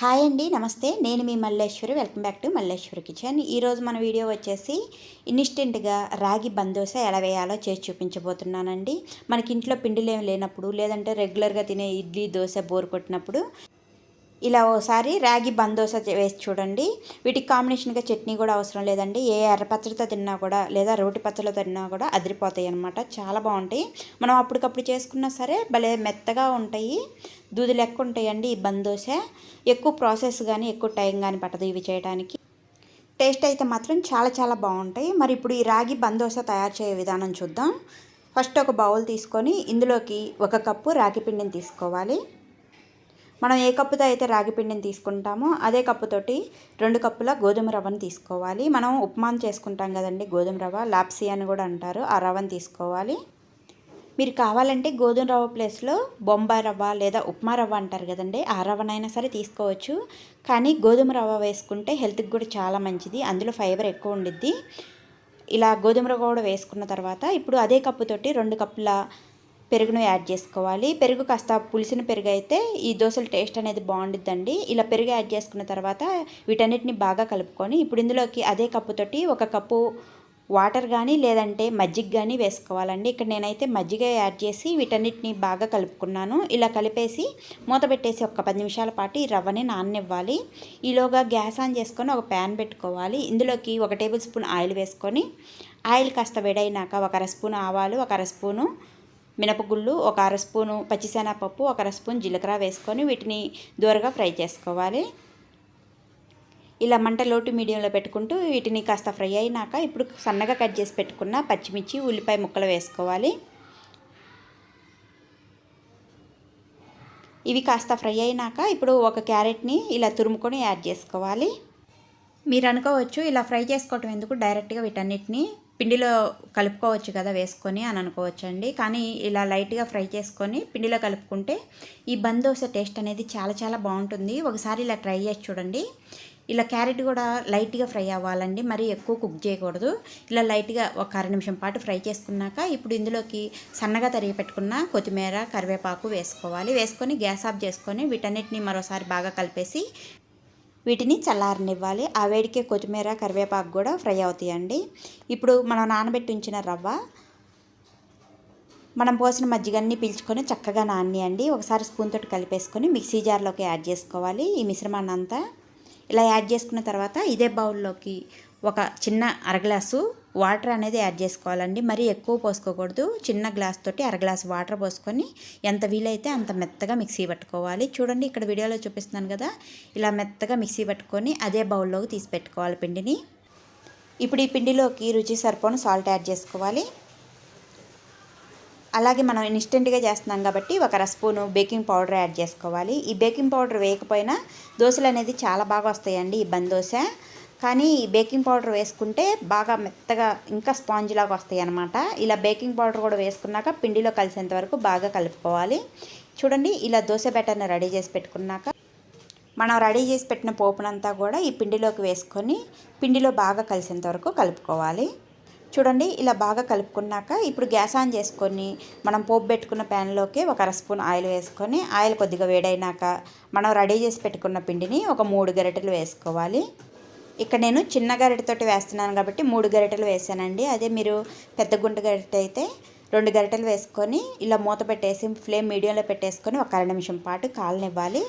Hi అండి నమస్తే. నేను మీ Malleswari. Welcome back to Malleswari kitchen. ఈరోజు మన వీడియో వచ్చేసి ఇన్స్టెంట్గా రాగి బందోస ఎలా వేయాలో చేసి చూపించబోతున్నానండి. మనకి ఇంట్లో పిండిలు ఏమి లేనప్పుడు లేదంటే రెగ్యులర్గా తినే ఇడ్లీ దోశ బోర్ కొట్టినప్పుడు ఇలా ఓసారి రాగి బందోస వేసి చూడండి. వీటికి కాంబినేషన్గా చట్నీ కూడా అవసరం లేదండి. ఏ ఎర్రపచ్చడితో తిన్నా కూడా లేదా రోటి పచ్చడితో తిన్నా కూడా అదిరిపోతాయి అనమాట చాలా బాగుంటాయి. మనం అప్పటికప్పుడు చేసుకున్నా సరే భలే మెత్తగా ఉంటాయి. దూది లెక్క ఉంటాయండి ఈ బందోస. ఎక్కువ ప్రాసెస్ కానీ ఎక్కువ టైం కానీ పట్టదు ఇవి చేయడానికి టేస్ట్ అయితే మాత్రం చాలా చాలా బాగుంటాయి. మరి ఇప్పుడు ఈ రాగి బందోస తయారు చేయ విధానం చూద్దాం. ఫస్ట్ ఒక బౌల్ తీసుకొని ఇందులోకి ఒక కప్పు రాగి పిండిని తీసుకోవాలి. మనం ఏ కప్పుతో అయితే రాగి పిండిని తీసుకుంటామో అదే కప్పుతోటి రెండు కప్పుల గోధుమ రవ్వను తీసుకోవాలి. మనం ఉప్మాన్ చేసుకుంటాం కదండి గోధుమ రవ్వ లాప్సీ అని కూడా అంటారు. ఆ రవ్వను తీసుకోవాలి. మీరు కావాలంటే గోధుమ రవ్వ ప్లేస్లో బొంబాయి రవ్వ లేదా ఉప్మా రవ్వ అంటారు కదండి ఆ రవ్వనైనా సరే తీసుకోవచ్చు. కానీ గోధుమ రవ్వ వేసుకుంటే హెల్త్కి కూడా చాలా మంచిది. అందులో ఫైబర్ ఎక్కువ ఉండిద్ది. ఇలా గోధుమ రవ్వ కూడా వేసుకున్న తర్వాత ఇప్పుడు అదే కప్పుతోటి రెండు కప్పుల పెరుగును యాడ్ చేసుకోవాలి. పెరుగు కాస్త పులిసిన పెరుగు అయితే ఈ దోశల టేస్ట్ అనేది బాగుండిద్దండి. ఇలా పెరుగు యాడ్ చేసుకున్న తర్వాత వీటన్నిటిని బాగా కలుపుకొని ఇప్పుడు ఇందులోకి అదే కప్పుతోటి ఒక కప్పు వాటర్ కానీ లేదంటే మజ్జిగ కానీ వేసుకోవాలండి. ఇక్కడ నేనైతే మజ్జిగ యాడ్ చేసి వీటన్నిటిని బాగా కలుపుకున్నాను. ఇలా కలిపేసి మూత పెట్టేసి ఒక పది నిమిషాల పాటు ఈ రవ్వని నాననివ్వాలి. ఈలోగా గ్యాస్ ఆన్ చేసుకొని ఒక ప్యాన్ పెట్టుకోవాలి. ఇందులోకి ఒక టేబుల్ స్పూన్ ఆయిల్ వేసుకొని ఆయిల్ కాస్త వేడైనాక ఒక అర స్పూన్ ఆవాలు ఒక అర స్పూను మినపగుళ్ళు ఒక అర స్పూను పచ్చిశనగపప్పు ఒక అర స్పూన్ జీలకర్ర వేసుకొని వీటిని దూరగా ఫ్రై చేసుకోవాలి. ఇలా మంట లోటు మీడియంలో పెట్టుకుంటూ వీటిని కాస్త ఫ్రై అయినాక ఇప్పుడు సన్నగా కట్ చేసి పెట్టుకున్న పచ్చిమిర్చి ఉల్లిపాయ ముక్కలు వేసుకోవాలి. ఇవి కాస్త ఫ్రై అయినాక ఇప్పుడు ఒక క్యారెట్ని ఇలా తురుముకొని యాడ్ చేసుకోవాలి. మీరు అనుకోవచ్చు ఇలా ఫ్రై చేసుకోవటం ఎందుకు డైరెక్ట్గా వీటన్నిటిని పిండిలో కలుపుకోవచ్చు కదా వేసుకొని అని అనుకోవచ్చు అండి కానీ ఇలా లైట్గా ఫ్రై చేసుకొని పిండిలో కలుపుకుంటే ఈ బందోస టేస్ట్ అనేది చాలా చాలా బాగుంటుంది. ఒకసారి ఇలా ట్రై చేసి చూడండి. ఇలా క్యారెట్ కూడా లైట్గా ఫ్రై అవ్వాలండి. మరి ఎక్కువ కుక్ చేయకూడదు. ఇలా లైట్గా ఒక అర నిమిషం పాటు ఫ్రై చేసుకున్నాక ఇప్పుడు ఇందులోకి సన్నగా తరిగి పెట్టుకున్న కొత్తిమీర కరివేపాకు వేసుకోవాలి. వేసుకొని గ్యాస్ ఆఫ్ చేసుకొని వీటన్నిటిని మరోసారి బాగా కలిపేసి వీటిని చల్లారనివ్వాలి. ఆ వేడికే కొత్తిమీర కరివేపాకు కూడా ఫ్రై అవుతాయండి. ఇప్పుడు మనం నానబెట్టి ఉంచిన రవ్వ మనం పోసిన మజ్జిగన్ని పీల్చుకొని చక్కగా నానియండి. ఒకసారి స్పూన్ తోటి కలిపేసుకొని మిక్సీ జార్లోకి యాడ్ చేసుకోవాలి. ఈ మిశ్రమాన్ని అంతా ఇలా యాడ్ చేసుకున్న తర్వాత ఇదే బౌల్లోకి ఒక చిన్న అరగ్లాసు వాటర్ అనేది యాడ్ చేసుకోవాలండి. మరీ ఎక్కువ పోసుకోకూడదు. చిన్న గ్లాస్ తోటి అరగ్లాస్ వాటర్ పోసుకొని ఎంత వీలైతే అంత మెత్తగా మిక్సీ పట్టుకోవాలి. చూడండి ఇక్కడ వీడియోలో చూపిస్తున్నాను కదా. ఇలా మెత్తగా మిక్సీ పట్టుకొని అదే బౌల్లోకి తీసి పెట్టుకోవాలి పిండిని. ఇప్పుడు ఈ పిండిలోకి రుచి సరిపోను సాల్ట్ యాడ్ చేసుకోవాలి. అలాగే మనం ఇన్స్టెంట్గా చేస్తున్నాం కాబట్టి ఒక రస్పూను బేకింగ్ పౌడర్ యాడ్ చేసుకోవాలి. ఈ బేకింగ్ పౌడర్ వేయకపోయినా దోశలు అనేది చాలా బాగా వస్తాయండి ఈ బందోశ కానీ ఈ బేకింగ్ పౌడర్ వేసుకుంటే బాగా మెత్తగా ఇంకా స్పాంజ్ లాగా వస్తాయి అనమాట ఇలా బేకింగ్ పౌడర్ కూడా వేసుకున్నాక పిండిలో కలిసేంత వరకు బాగా కలుపుకోవాలి. చూడండి ఇలా దోశ బ్యాటర్ని రెడీ చేసి పెట్టుకున్నాక మనం రెడీ చేసి పెట్టిన పోపునంతా కూడా ఈ పిండిలోకి వేసుకొని పిండిలో బాగా కలిసేంత వరకు కలుపుకోవాలి. చూడండి ఇలా బాగా కలుపుకున్నాక ఇప్పుడు గ్యాస్ ఆన్ చేసుకొని మనం పోపు పెట్టుకున్న ప్యాన్లోకి ఒక అర స్పూన్ ఆయిల్ వేసుకొని ఆయిల్ కొద్దిగా వేడైనాక మనం రెడీ చేసి పెట్టుకున్న పిండిని ఒక మూడు గరిటెలు వేసుకోవాలి. ఇక్కడ నేను చిన్న గరిటతోటి వేస్తున్నాను కాబట్టి మూడు గరిటెలు వేసానండి అదే మీరు పెద్ద గుంట గరిటె అయితే రెండు గరిటెలు వేసుకొని ఇలా మూత పెట్టేసి ఫ్లేమ్ మీడియంలో పెట్టేసుకొని ఒక అర నిమిషం పాటు కాలనివ్వాలి.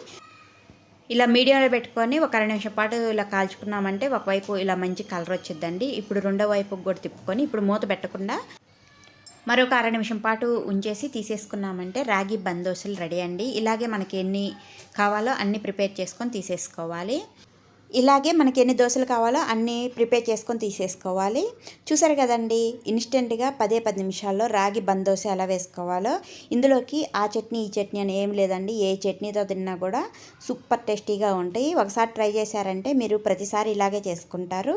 ఇలా మీడియంలో పెట్టుకొని ఒక అర నిమిషం పాటు ఇలా కాల్చుకున్నామంటే ఒకవైపు ఇలా మంచి కలర్ వచ్చిందండి ఇప్పుడు రెండో వైపు కూడా తిప్పుకొని ఇప్పుడు మూత పెట్టకుండా మరొక అర నిమిషం పాటు ఉంచేసి తీసేసుకున్నామంటే రాగి బందోసులు రెడీ అండి. ఇలాగే మనకి ఎన్ని కావాలో అన్ని ప్రిపేర్ చేసుకొని తీసేసుకోవాలి. ఇలాగే మనకి ఎన్ని దోశలు కావాలో అన్నీ ప్రిపేర్ చేసుకొని తీసేసుకోవాలి. చూసారు కదండి ఇన్స్టెంట్గా పదే పది నిమిషాల్లో రాగి బందోశ ఎలా వేసుకోవాలో. ఇందులోకి ఆ చట్నీ ఈ చట్నీ అని ఏం లేదండి ఏ చట్నీతో తిన్నా కూడా సూపర్ టేస్టీగా ఉంటాయి. ఒకసారి ట్రై చేశారంటే మీరు ప్రతిసారి ఇలాగే చేసుకుంటారు.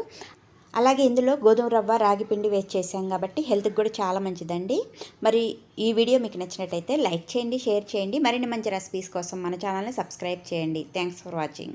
అలాగే ఇందులో గోధుమ రవ్వ రాగి పిండి వేస్ట్ చేసాం కాబట్టి హెల్త్కి కూడా చాలా మంచిదండి. మరి ఈ వీడియో మీకు నచ్చినట్టయితే లైక్ చేయండి షేర్ చేయండి. మరిన్ని మంచి రెసిపీస్ కోసం మన ఛానల్ని సబ్స్క్రైబ్ చేయండి. Thanks for watching.